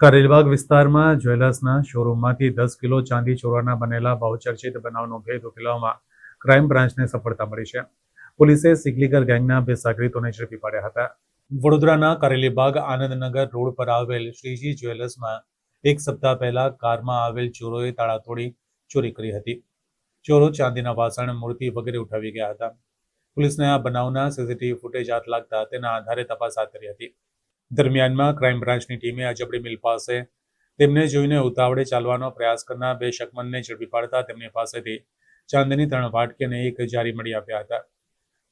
કારેલબાગ વિસ્તારમાં જ્વેલર્સના શોરૂમમાંથી દસ કિલો ચાંદી ચોરવાના બનેલા બહુચર્ચિત બનાવનો ભેદ ઉકેલવામાં ક્રાઇમ બ્રાન્ચને સફળતા મળી છે. પોલીસે સિગલીગર ગેંગના બે સાગરીતોને ઝડપી પાડ્યા હતા. વડોદરાના કરેલીબાગ આનંદનગર રોડ પર આવેલ શ્રીજી જ્વેલર્સમાં એક સપ્તાહ પહેલા કારમાં આવેલ ચોરોએ તાળા તોડી ચોરી કરી હતી. ચોરો ચાંદીના વાસણ, મૂર્તિ વગેરે ઉઠાવી ગયા હતા. પોલીસને આ બનાવના સીસીટીવી ફૂટેજ હાથ લાગતા તેના આધારે તપાસ હાથ ધરી હતી. દરમિયાનમાં ક્રાઇમ બ્રાન્ચની ટીમે અજબડી મિલ પાસે તેમને જોઈને ઉતાવળે ચાલવાનો પ્રયાસ કરનાર બે શકમનને ઝડપી પાડતા તેમની પાસેથી ચાંદીની ત્રણ વાટકી અને એક જારી મળી આપ્યા હતા.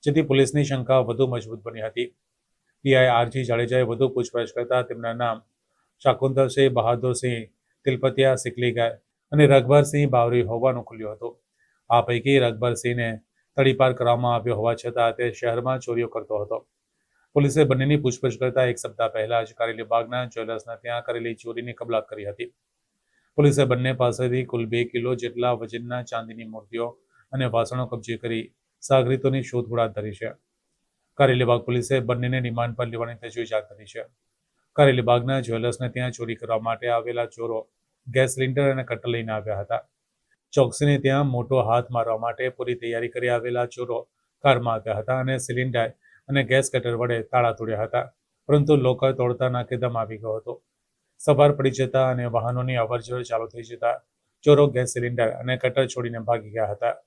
જેથી પોલીસની શંકા વધુ મજબૂત બની હતી. પીઆઈ આરજી જાડેજાએ વધુ પૂછપરછ કરતા તેમના નામ શાકુંતલસિંહ, બહાદુરસિંહ, તિલપતિયા સિકલીગર અને રઘબરસિંહ બાવરી હોવાનું ખુલ્યું હતું. આ પૈકી રઘબરસિંહને તડીપાર કરવામાં આવ્યો હોવા છતાં તે શહેરમાં ચોરીઓ કરતો હતો. પોલીસે બંનેની પૂછપરછ કરતા એક સપ્તાહ પહેલા જ કારેલી જ્વેલર્સના ત્યાં કરેલી ચોરીની કબલાત કરી હતી. પોલીસે બંને પાસેથી કુલ બે કિલો જેટલા વજનના ચાંદીની મૂર્તિઓ અને વાસણો કબજે કરી સાગરીતોની શોધખોળ હાથ ધરી છે. કારેલીબાગ પોલીસે બંનેને રિમાન્ડ પર લેવાની તજવીજ હાથ ધરી છે. કારેલીબાગના જ્વેલર્સને ત્યાં ચોરી કરવા માટે આવેલા ચોરો ગેસ સિલિન્ડર અને કટર લઈને આવ્યા હતા. ચોકસીને ત્યાં મોટો હાથ મારવા માટે પૂરી તૈયારી કરી આવેલા ચોરો કારમાં આવ્યા હતા અને સિલિન્ડર અને ગેસ કટર વડે તાળા તોડ્યા હતા, પરંતુ લોકર તોડતા નાકેદમ આવી ગયો હતો. સવાર પડી જતા અને વાહનોની અવરજવર ચાલુ થઈ જતા ચોરો ગેસ સિલિન્ડર અને કટર છોડીને ભાગી ગયા હતા.